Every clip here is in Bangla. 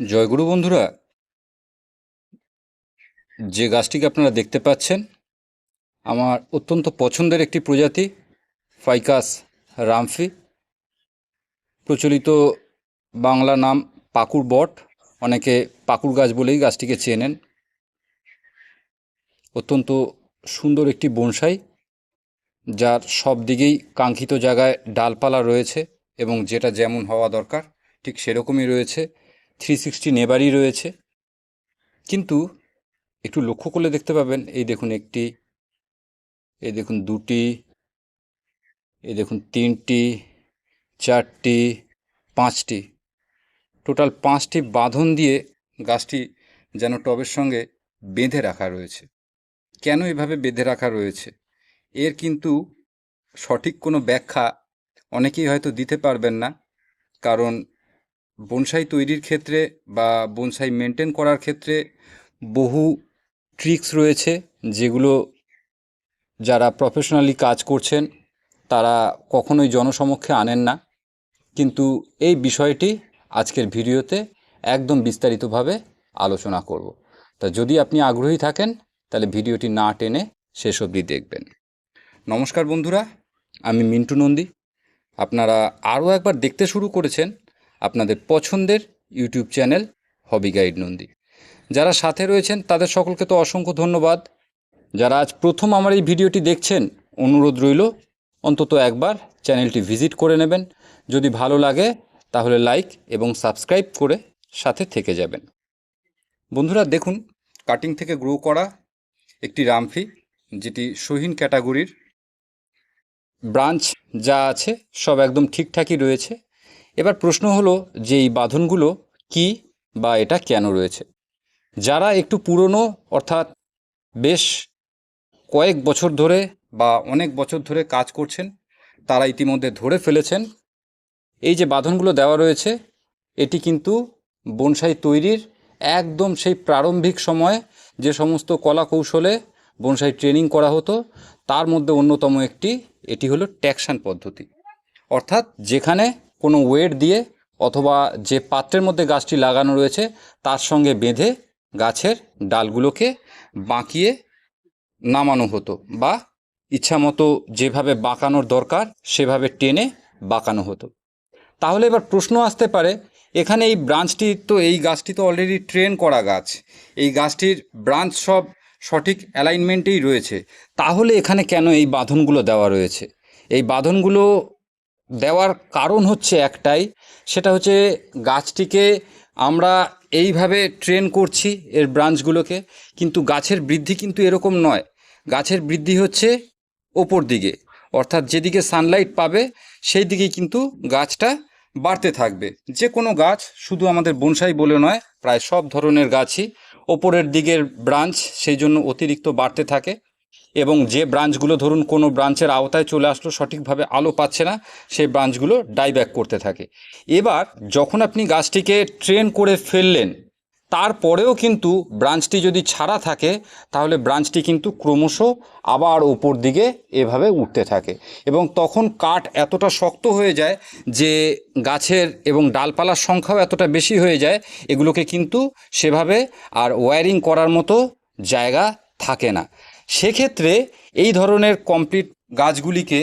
জয়গুরু বন্ধুরা, যে গাছটিকে আপনারা দেখতে পাচ্ছেন, আমার অত্যন্ত পছন্দের একটি প্রজাতি, ফাইকাস রামফি। প্রচলিত বাংলা নাম পাকুর বট, অনেকে পাকুর গাছ বলেই গাছটিকে চেনেন। অত্যন্ত সুন্দর একটি বনসাই, যার সব দিকেই কাঙ্ক্ষিত জায়গায় ডালপালা রয়েছে এবং যেটা যেমন হওয়া দরকার, ঠিক সেরকমই রয়েছে। থ্রি সিক্সটি নেবারই রয়েছে। কিন্তু একটু লক্ষ্য করলে দেখতে পাবেন, এই দেখুন একটি, এই দেখুন দুটি, এই দেখুন তিনটি, চারটি, পাঁচটি। টোটাল পাঁচটি বাঁধন দিয়ে গাছটি যেন টবের সঙ্গে বেঁধে রাখা রয়েছে। কেন এভাবে বেঁধে রাখা রয়েছে? এর কিন্তু সঠিক কোনো ব্যাখ্যা অনেকেই হয়তো দিতে পারবেন না। কারণ বনসাই তৈরির ক্ষেত্রে বা বনসাই মেনটেন করার ক্ষেত্রে বহু ট্রিক্স রয়েছে যেগুলো যারা প্রফেশনালি কাজ করছেন, তারা কখনোই জনসমক্ষে আনেন না। কিন্তু এই বিষয়টি আজকের ভিডিওতে একদম বিস্তারিতভাবে আলোচনা করব। তা যদি আপনি আগ্রহী থাকেন, তাহলে ভিডিওটি না টেনে শেষ অবধি দেখবেন। নমস্কার বন্ধুরা, আমি মিন্টু নন্দী। আপনারা আরও একবার দেখতে শুরু করেছেন আপনাদের পছন্দের YouTube channel hobby guide Nandi. যারা সাথে রয়েছেন, তাদের সকলকে তো অসংখ্য ধন্যবাদ। যারা আজ প্রথম আমার এই ভিডিওটি দেখছেন, অনুরোধ রইল, অন্তত একবার চ্যানেলটি ভিজিট করে নেবেন। যদি ভালো লাগে, তাহলে লাইক এবং সাবস্ক্রাইব করে সাথে থেকে যাবেন। বন্ধুরা, দেখুন, কাটিং থেকে গ্রো করা একটি রামফি, যেটি সহিন ক্যাটাগরির ব্রাঞ্চ যা আছে, সব একদম ঠিকঠাকই রয়েছে। এবার প্রশ্ন হলো যে এই বাঁধনগুলো কি বা এটা কেন রয়েছে? যারা একটু পুরনো, অর্থাৎ বেশ কয়েক বছর ধরে বা অনেক বছর ধরে কাজ করছেন, তারা ইতিমধ্যে ধরে ফেলেছেন। এই যে বাঁধনগুলো দেওয়া রয়েছে, এটি কিন্তু বনসাই তৈরির একদম সেই প্রারম্ভিক সময়ে যে সমস্ত কলা কৌশলে বনসাই ট্রেনিং করা হতো। তার মধ্যে অন্যতম একটি, এটি হলো ট্যাকশান পদ্ধতি। অর্থাৎ যেখানে কোনো ওয়েট দিয়ে অথবা যে পাত্রের মধ্যে গাছটি লাগানো রয়েছে, তার সঙ্গে বেঁধে গাছের ডালগুলোকে বাঁকিয়ে নামানো হতো বা ইচ্ছামতো যেভাবে বাঁকানোর দরকার, সেভাবে টেনে বাঁকানো হতো। তাহলে এবার প্রশ্ন আসতে পারে, এখানে এই ব্রাঞ্চটি তো, এই গাছটি তো অলরেডি ট্রেন করা গাছ, এই গাছটির ব্রাঞ্চ সব সঠিক অ্যালাইনমেন্টেই রয়েছে। তাহলে এখানে কেন এই বাঁধনগুলো দেওয়া রয়েছে? এই বাঁধনগুলো দেওয়ার কারণ হচ্ছে একটাই, সেটা হচ্ছে গাছটিকে আমরা এইভাবে ট্রেন করছি এর ব্রাঞ্চগুলোকে, কিন্তু গাছের বৃদ্ধি কিন্তু এরকম নয়। গাছের বৃদ্ধি হচ্ছে ওপর দিকে, অর্থাৎ যেদিকে সানলাইট পাবে, সেই দিকেই কিন্তু গাছটা বাড়তে থাকবে। যে কোনো গাছ, শুধু আমাদের বনসাই বলে নয়, প্রায় সব ধরনের গাছই ওপরের দিকের ব্রাঞ্চ, সেই জন্য অতিরিক্ত বাড়তে থাকে। এবং যে ব্রাঞ্চগুলো ধরুন কোনো ব্রাঞ্চের আওতায় চলে আসলো সঠিকভাবে আলো পাচ্ছে না, সেই ব্রাঞ্চগুলো ডাইব্যাক করতে থাকে। এবার যখন আপনি গাছটিকে ট্রেন করে ফেললেন, তারপরেও কিন্তু ব্রাঞ্চটি যদি ছাড়া থাকে, তাহলে ব্রাঞ্চটি কিন্তু ক্রমশ আবার ওপর দিকে এভাবে উঠতে থাকে এবং তখন কাঠ এতটা শক্ত হয়ে যায় যে গাছের এবং ডালপালার সংখ্যাও এতটা বেশি হয়ে যায়, এগুলোকে কিন্তু সেভাবে আর ওয়্যারিং করার মতো জায়গা থাকে না। সেক্ষেত্রে এই ধরনের কমপ্লিট গাছগুলিকে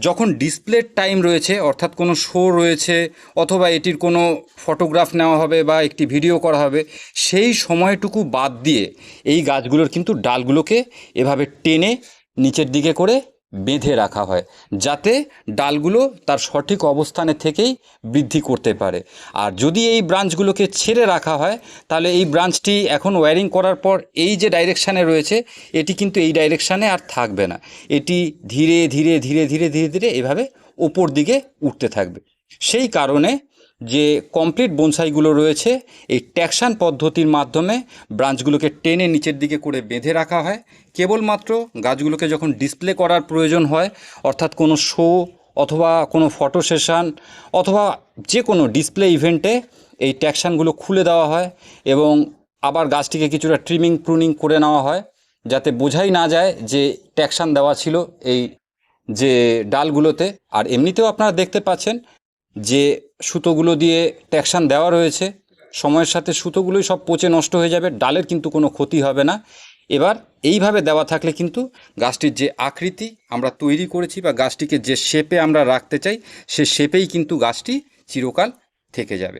যখন ডিসপ্লের টাইম রয়েছে, অর্থাৎ কোনো শো রয়েছে, অথবা এটির কোনো ফটোগ্রাফ নেওয়া হবে বা একটি ভিডিও করা হবে, সেই সময়টুকু বাদ দিয়ে এই গাছগুলোর কিন্তু ডালগুলোকে এভাবে টেনে নিচের দিকে করে বেঁধে রাখা হয় যাতে ডালগুলো তার সঠিক অবস্থানে থেকেই বৃদ্ধি করতে পারে। আর যদি এই ব্রাঞ্চগুলোকে ছেড়ে রাখা হয়, তাহলে এই ব্রাঞ্চটি এখন ওয়্যারিং করার পর এই যে ডাইরেকশানে রয়েছে, এটি কিন্তু এই ডাইরেকশানে আর থাকবে না। এটি ধীরে ধীরে ধীরে ধীরে ধীরে ধীরে এভাবে ওপর দিকে উঠতে থাকবে। সেই কারণে যে কমপ্লিট বনসাইগুলো রয়েছে, এই ট্যাকশান পদ্ধতির মাধ্যমে ব্রাঞ্চগুলোকে টেনে নিচের দিকে করে বেঁধে রাখা হয়। কেবলমাত্র গাছগুলোকে যখন ডিসপ্লে করার প্রয়োজন হয়, অর্থাৎ কোনো শো অথবা কোনো ফটো সেশন অথবা যে কোনো ডিসপ্লে ইভেন্টে এই ট্যাকশানগুলো খুলে দেওয়া হয় এবং আবার গাছটিকে কিছুটা ট্রিমিং প্রুনিং করে নেওয়া হয়, যাতে বোঝাই না যায় যে ট্যাকশান দেওয়া ছিল এই যে ডালগুলোতে। আর এমনিতেও আপনারা দেখতে পাচ্ছেন যে সুতোগুলো দিয়ে ট্যাকশান দেওয়া রয়েছে, সময়ের সাথে সুতোগুলোই সব পচে নষ্ট হয়ে যাবে, ডালের কিন্তু কোনো ক্ষতি হবে না। এবার এইভাবে দেওয়া থাকলে কিন্তু গাছটির যে আকৃতি আমরা তৈরি করেছি বা গাছটিকে যে শেপে আমরা রাখতে চাই, সে শেপেই কিন্তু গাছটি চিরকাল থেকে যাবে।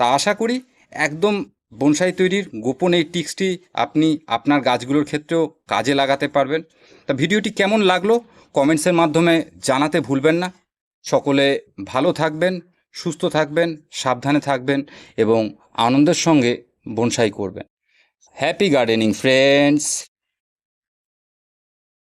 তা আশা করি একদম বনসাই তৈরির গোপন এই টিক্সটি আপনি আপনার গাছগুলোর ক্ষেত্রেও কাজে লাগাতে পারবেন। তা ভিডিওটি কেমন লাগল কমেন্টসের মাধ্যমে জানাতে ভুলবেন না। সকলে ভালো থাকবেন, সুস্থ থাকবেন, সাবধানে থাকবেন এবং আনন্দের সঙ্গে বনসাই করবেন। Happy gardening friends